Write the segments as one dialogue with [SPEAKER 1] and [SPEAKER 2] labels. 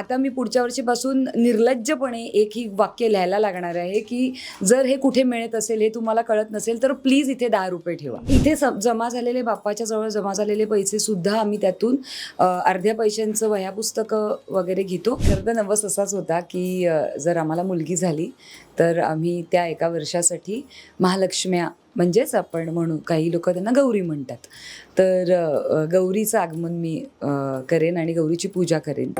[SPEAKER 1] आता मी पुढच्या वर्षीपासून निर्लज्जपणे एक ही वाक्य लिहायला लागणार आहे की जर हे कुठे मिळत असेल हे तुम्हाला कळत नसेल तर प्लीज इथे दहा रुपये ठेवा. इथे स- जमा झालेले बाप्पाच्या जवळ जमा झालेले पैसे सुद्धा आम्ही त्यातून अर्ध्या पैशांचं वह्या पुस्तकं वगैरे घेतो. खरं तर नवस असाच होता की जर आम्हाला मुलगी झाली तर आम्ही त्या एका वर्षासाठी महालक्ष्म्या म्हणजेच आपण म्हणू काही लोक त्यांना गौरी म्हणतात. तर गौरीचं आगमन मी करेन आणि गौरीची पूजा करेन.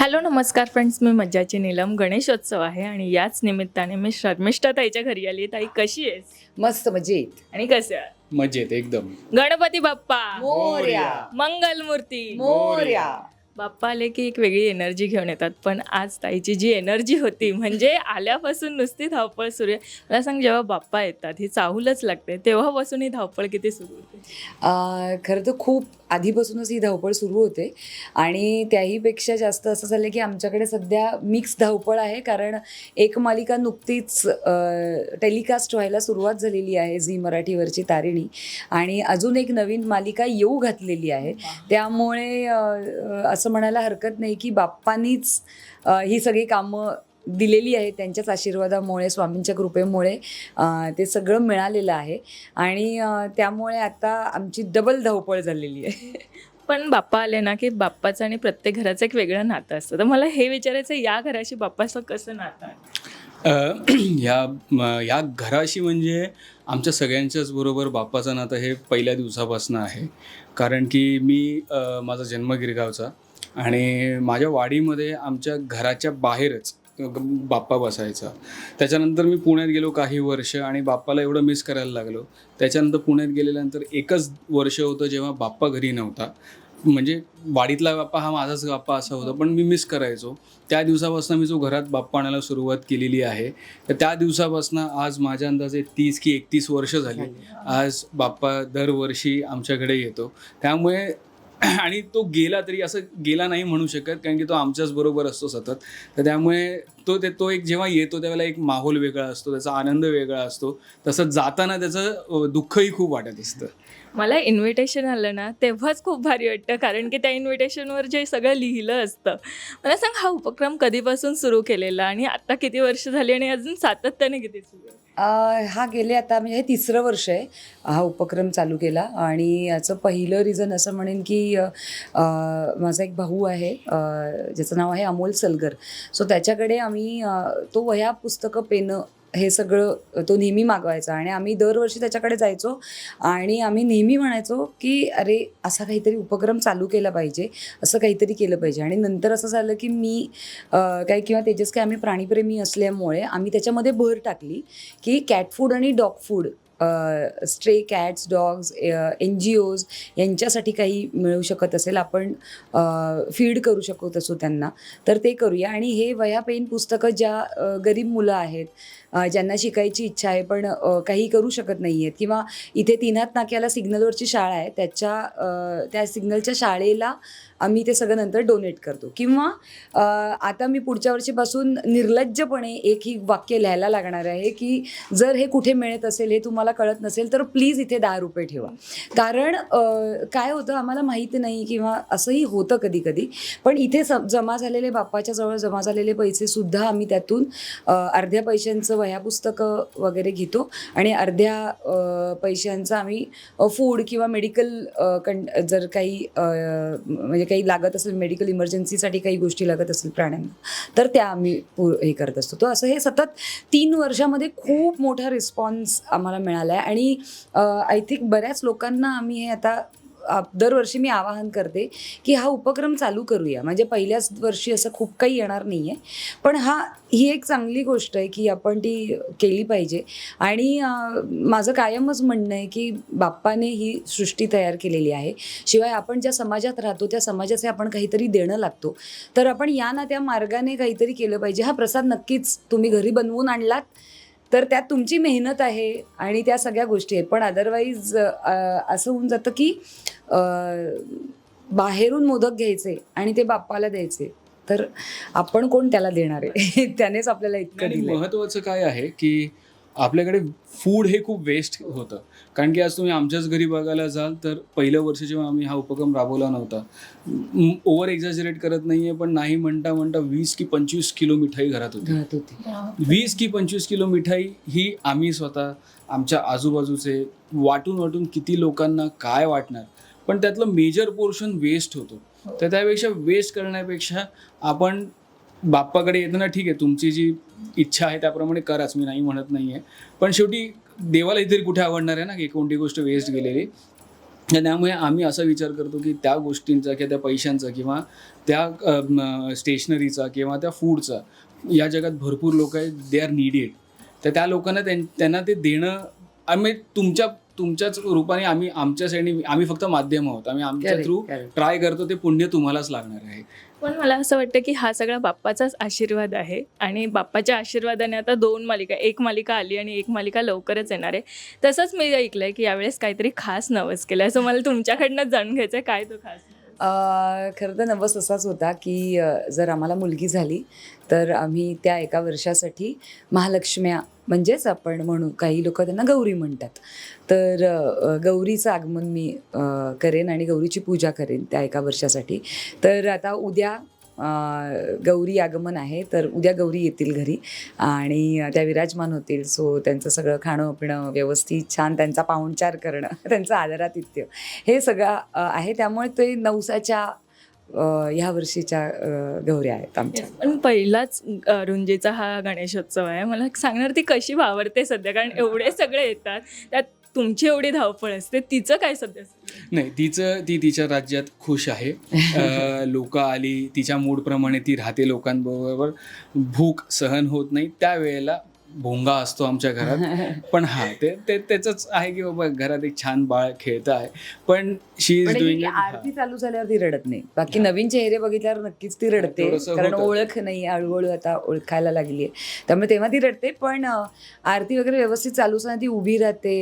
[SPEAKER 2] हॅलो नमस्कार फ्रेंड्स. मी मज्जाची नीलम. गणेशोत्सव आहे आणि याच निमित्ताने मी शर्मिष्ठा ताईच्या घरी आली. ताई कशी आहेस?
[SPEAKER 1] मस्त मजेत.
[SPEAKER 2] आणि कसे?
[SPEAKER 3] मजेत एकदम.
[SPEAKER 2] गणपती बाप्पा.
[SPEAKER 1] मोर्या.
[SPEAKER 2] मंगलमूर्ती.
[SPEAKER 1] मोर्या.
[SPEAKER 2] बाप्पा आले की एक वेगळी एनर्जी घेऊन येतात. पण आज ताईची जी एनर्जी होती म्हणजे आल्यापासून नुसती धावपळ सुरू आहे. मला सांग जेव्हा बाप्पा येतात ही चाहूलच लागते. तेव्हापासून ही धावपळ किती सुरू होते?
[SPEAKER 1] खरं तर खूप आधीपासूनच ही धावपळ सुरू होते. आणि त्याहीपेक्षा जास्त असं झालं की आमच्याकडे सध्या मिक्स धावपळ आहे. कारण एक मालिका नुकतीच टेलिकास्ट व्हायला सुरुवात झालेली आहे झी मराठीवरची तारिणी. आणि अजून एक नवीन मालिका येऊ घातलेली आहे. त्यामुळे अ, अ, असं म्हणायला हरकत नाही की बाप्पानीच ही सगळी कामं दिलेली आहे त्यांच्याच आशीर्वादामुळे स्वामींच्या कृपेमुळे ते सगळं मिळालेलं आहे. आणि त्यामुळे आता आमची डबल धावपळ झालेली आहे.
[SPEAKER 2] पण बाप्पा आले ना की बाप्पाचं आणि प्रत्येक घराचं एक वेगळं नातं असतं. तर मला हे विचारायचं या घराशी बाप्पाचं कसं नातं
[SPEAKER 3] ह्या ह्या घराशी म्हणजे आमच्या सगळ्यांच्याच बरोबर बाप्पाचं नातं हे पहिल्या दिवसापासून आहे. कारण की मी माझा जन्म गिरगावचा. आणि माझ्या वाडीमध्ये आमच्या घराच्या बाहेरच बाप्पा बसायचा. त्याच्यानंतर मी पुण्यात गेलो काही वर्ष आणि बाप्पाला एवढं मिस करायला लागलो. त्याच्यानंतर पुण्यात गेल्यानंतर एकच वर्ष होतं जेव्हा बाप्पा घरी नव्हता. म्हणजे वाडीतला बाप्पा हा माझाच बाप्पा असा होता पण मी मिस करायचो. त्या दिवसापासून मी जो घरात बाप्पा आणायला सुरुवात केलेली आहे तर त्या दिवसापासून आज माझ्या अंदाजे तीस की एकतीस वर्ष झाली. आज बाप्पा दरवर्षी आमच्याकडे येतो. त्यामुळे आणि तो गेला तरी असं गेला नाही म्हणू शकत कारण की तो आमच्याच बरोबर असतो सतत. तर त्यामुळे तो ते तो एक जेव्हा येतो त्यावेळेला एक माहोल वेगळा असतो त्याचा आनंद वेगळा असतो. तसं जाताना त्याचं दुःखही खूप वाटत असतं.
[SPEAKER 2] मला इन्व्हिटेशन आलं ना तेव्हाच खूप भारी वाटतं. कारण की त्या इन्व्हिटेशनवर जे सगळं लिहिलं असतं. मला सांग हा उपक्रम कधीपासून सुरू केलेला? आणि आता किती वर्ष झाली आणि अजून सातत्याने किती सुरू
[SPEAKER 1] हा गेले आता म्हणजे हे तिसरं वर्ष आहे हा उपक्रम चालू केला. आणि याचं पहिलं रिझन असं म्हणेन की माझा एक भाऊ आहे ज्याचं नाव आहे अमोल सलगर. सो त्याच्याकडे आम्ही आम्ही तो वह्या पुस्तकं पेनं हे सगळं तो नेहमी मागवायचा आणि आम्ही दरवर्षी त्याच्याकडे जायचो आणि आम्ही नेहमी म्हणायचो की अरे असा काहीतरी उपक्रम चालू केला पाहिजे असं काहीतरी केलं पाहिजे. आणि नंतर असं झालं की मी काय किंवा तेजस काय आम्ही प्राणीप्रेमी असल्यामुळे आम्ही त्याच्यामध्ये भर टाकली की कॅट फूड आणि dog food stray cats dogs N G Os यांच्यासाठी काही मिळू शकत असेल आपण फीड करू शकत असू त्यांना. तर ते करूया. आणि हे वया पेन पुस्तकं ज्या गरीब मुलं आहेत ज्यांना शिकायची इच्छा आहे पण काही करू शकत नाही आहेत किंवा इथे तिनात नाक्याला सिग्नलवरची शाळा आहे त्याच्या त्या सिग्नलच्या शाळेला आम्ही ते सगळं नंतर डोनेट करतो. किंवा आता मी पुढच्या वर्षीपासून निर्लज्जपणे एक ही वाक्य लिहायला लागणार आहे की जर हे कुठे मिळत असेल हे तुम्हाला कळत नसेल तर प्लीज इथे दहा रुपये ठेवा. कारण काय होतं आम्हाला माहिती नाही किंवा असंही होतं कधी कधी पण इथे स जमा झालेले बाप्पाच्या जवळ जमा झालेले पैसेसुद्धा आम्ही त्यातून अर्ध्या पैशांचं वह्या पुस्तकं वगैरे घेतो. आणि अर्ध्या पैशांचा आम्ही फूड किंवा मेडिकल कं जर काही म्हणजे काही लागत असेल मेडिकल इमर्जन्सीसाठी काही गोष्टी लागत असेल प्राण्यांना तर त्या आम्ही पू हे करत असतो. तर असं हे सतत तीन वर्षामध्ये खूप मोठा रिस्पॉन्स आम्हाला मिळाला आहे आणि आय थिंक बऱ्याच लोकांना आम्ही हे आता दरवर्षी मी आवाहन करते की हा उपक्रम चालू करूया. म्हणजे पहिल्याच वर्षी असं खूप काही येणार नाही आहे पण हा ही एक चांगली गोष्ट आहे की आपण ती केली पाहिजे. आणि माझं कायमच म्हणणं आहे की बाप्पाने ही सृष्टी तयार केलेली आहे. शिवाय आपण ज्या समाजात राहतो त्या समाजाचे आपण काहीतरी देणं लागतो. तर आपण या ना त्या मार्गाने काहीतरी केलं पाहिजे. हा प्रसाद नक्कीच तुम्ही घरी बनवून आणलात. तर त्यात तुमची मेहनत आहे आणि त्या सगळ्या गोष्टी आहेत. पण अदरवाईज असं होऊन जातं की बाहेरून मोदक घ्यायचे आणि ते बाप्पाला द्यायचे. तर आपण कोण त्याला देणार आहे? त्यानेच आपल्याला इतकं
[SPEAKER 3] महत्वाचं काय आहे की आपल्याकडे फूड हे खूप वेस्ट होतं. कारण की आज तुम्ही आमच्याच घरी बघायला जाल तर पहिल्या वर्षी जेव्हा आम्ही हा उपक्रम राबवला नव्हता ओव्हर एक्झॅजरेट करत नाही आहे पण नाही म्हणता म्हणता वीस की पंचवीस किलो मिठाई घरात होती.
[SPEAKER 1] घरात होती.
[SPEAKER 3] वीस की पंचवीस किलो मिठाई ही आम्ही स्वतः आमच्या आजूबाजूचे वाटून वाटून किती लोकांना काय वाटणार पण त्यातलं मेजर पोर्शन वेस्ट होतो. तर त्यापेक्षा वेस्ट करण्यापेक्षा आपण बाप्पाकडे येताना ठीक आहे तुमची जी इच्छा आहे त्याप्रमाणे कराच मी नाही म्हणत नाही आहे पण शेवटी देवाला इतर कुठे आवडणार आहे ना की कोणती गोष्ट वेस्ट गेलेली? त्यामुळे आम्ही असा विचार करतो की त्या गोष्टींचा किंवा त्या पैशांचा किंवा त्या स्टेशनरीचा किंवा त्या फूडचा या जगात भरपूर लोक आहेत दे आर निडेड तर त्या लोकांना त्यां त्यांना ते देणं आम्ही तुमच्या तुमच्याच रूपाने आम्ही आमच्या साईडने आम्ही फक्त माध्यम आहोत. आम्ही आमच्या थ्रू. ट्राय करतो ते पुण्य तुम्हालाच लागणार आहे.
[SPEAKER 2] पण मला असं वाटतं की हा सगळा बाप्पाचाच आशीर्वाद आहे आणि बाप्पाच्या आशीर्वादाने आता दोन मालिका एक मालिका आली आणि एक मालिका लवकरच येणार आहे. तसंच मी ऐकलंय की यावेळेस काहीतरी खास नवस केलं असं मला तुमच्याकडनं जाणून घ्यायचं काय तो खास?
[SPEAKER 1] खरं तर नवस असाच होता की जर आम्हाला मुलगी झाली तर आम्ही त्या एका वर्षासाठी महालक्ष्म्या म्हणजेच आपण म्हणू काही लोक त्यांना गौरी म्हणतात. तर गौरीचं आगमन मी करेन आणि गौरीची पूजा करेन त्या एका वर्षासाठी. तर आता उद्या गौरी आगमन आहे तर उद्या गौरी येतील घरी आणि त्या विराजमान होतील. सो त्यांचं सगळं खाणं पिणं व्यवस्थित छान त्यांचा पाहुणचार करणं त्यांचं आदरातिथ्य हे सगळं आहे. त्यामुळे ते नवसाच्या ह्या वर्षीच्या गौऱ्या आहेत आमच्या.
[SPEAKER 2] पण पहिलाच रुंजीचा हा गणेशोत्सव आहे. मला सांगणार ती कशी वावरते सध्या कारण एवढे सगळे येतात. त्यात तुमची एवढी धावपळ असते तिचं काय सध्या
[SPEAKER 3] नाही तिचं ती तिच्या राज्यात खुश आहे. लोक आली तिच्या मूडप्रमाणे ती राहते लोकांबरोबर. भूक सहन होत नाही. त्यावेळेला भोंगा असतो आमच्या घरात. पण हा ते ते त्याचंच आहे की बाबा घरात एक छान बाळ खेळतं आहे. पण शी इज डुईंग
[SPEAKER 1] आरती चालू झाल्यावर ती रडत नाही. बाकी नवीन चेहरे बघितल्यावर नक्कीच ती रडते कारण. ओळख नाही हळूहळू आता ओळखायला लागली आहे. त्यामुळे तेव्हा ती रडते पण आरती वगैरे व्यवस्थित चालू असताना ती उभी राहते.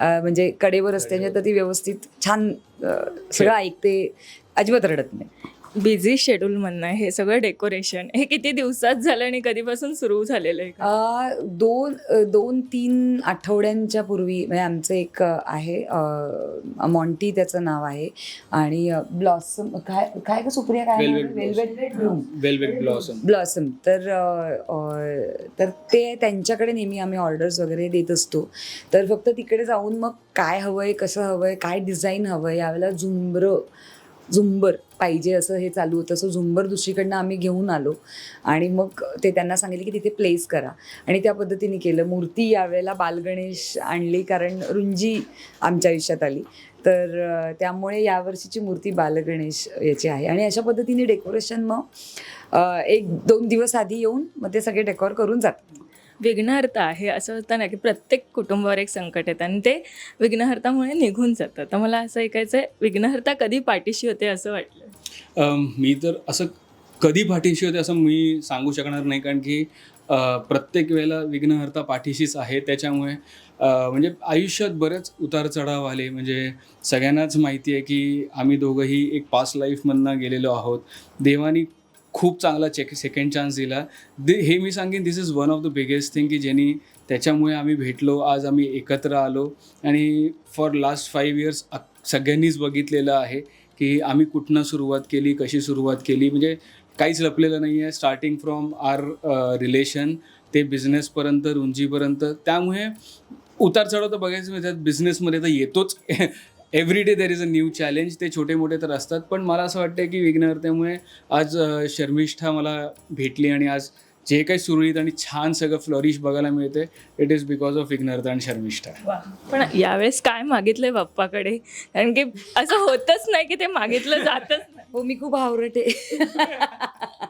[SPEAKER 1] म्हणजे कडेवर असते म्हणजे तर ती व्यवस्थित छान सगळं ऐकते. अजिबात रडत नाही.
[SPEAKER 2] बिझी शेड्यूल म्हणणं हे सगळं डेकोरेशन. हे किती दिवसात झालं आणि कधीपासून सुरू झालेलं आहे? का?
[SPEAKER 1] अ, दोन अ, दोन तीन आठवड्यांच्या पूर्वी म्हणजे आमचं एक अ, आहे अ, मॉन्टी त्याचं नाव आहे. आणि ब्लॉसम काय काय का सुप्रिया काय
[SPEAKER 3] Velvet
[SPEAKER 1] velvet bloom.
[SPEAKER 3] Velvet blossom.
[SPEAKER 1] Blossom. तर अ, अ, तर ते त्यांच्याकडे नेहमी आम्ही ऑर्डर्स वगैरे देत असतो. तर फक्त तिकडे जाऊन मग काय हवंय कसं हवंय काय डिझाईन हवंय यावेळेला झुंबर झुंबर पाहिजे असं हे चालू होतं. सो झुंबर दुसरीकडनं आम्ही घेऊन आलो. आणि मग ते त्यांना सांगितले की तिथे प्लेस करा. आणि त्या पद्धतीने केलं. मूर्ती यावेळेला बालगणेश आणली कारण रुंजी आमच्या आयुष्यात आली. तर त्यामुळे यावर्षीची मूर्ती बालगणेश याची आहे. आणि अशा पद्धतीने डेकोरेशन मग एक दोन दिवस आधी येऊन मग ते सगळे डेकोर करून जातात.
[SPEAKER 2] विघ्नहर्ता आहे असं होतं ना की प्रत्येक कुटुंबावर एक संकट येतं आणि ते विघ्नहर्तामुळे निघून जातं. तर मला असं ऐकायचं आहे विघ्नहर्ता कधी पाठीशी होते असं वाटलं?
[SPEAKER 3] मी तर असं कधी पाठीशी होते असं मी सांगू शकणार नाही कारण की प्रत्येक वेळेला विघ्नहर्ता पाठीशीच आहे. त्याच्यामुळे म्हणजे आयुष्यात बरेच उतार चढाव आले. म्हणजे सगळ्यांनाच माहिती आहे की आम्ही दोघंही एक पास्ट लाईफमधनं गेलेलो आहोत. देवानी खूप चांगला चेक सेकंड चान्स दिला. दे हे मी सांगेन this is one of the biggest thing की ज्यांनी त्याच्यामुळे आम्ही भेटलो आज आम्ही एकत्र आलो. आणि फॉर लास्ट फाईव्ह इयर्स सगळ्यांनीच बघितलेलं आहे की आम्ही कुठनं सुरुवात केली कशी सुरुवात केली. म्हणजे काहीच लपलेलं नाही आहे स्टार्टिंग फ्रॉम आर रिलेशन ते बिझनेसपर्यंत रुंजीपर्यंत त्यामुळे उतार चढाव तर बघायचं म्हणजे त्यात बिझनेसमध्ये तर येतोच. Every day there is a new challenge ते छोटे मोठे तर असतात पण मला असं वाटतं की विघ्नहर्त्यामुळे आज शर्मिष्ठा मला भेटली आणि आज जे काही सुरळीत आणि छान सगळं फ्लॉरिश बघायला मिळते इट इज बिकॉज ऑफ विघ्नहर्ता आणि शर्मिष्ठा.
[SPEAKER 2] पण यावेळेस काय मागितलंय बाप्पाकडे? कारण की असं होतच नाही की ते मागितलं जातच नाही.
[SPEAKER 1] हो मी खूप आवडते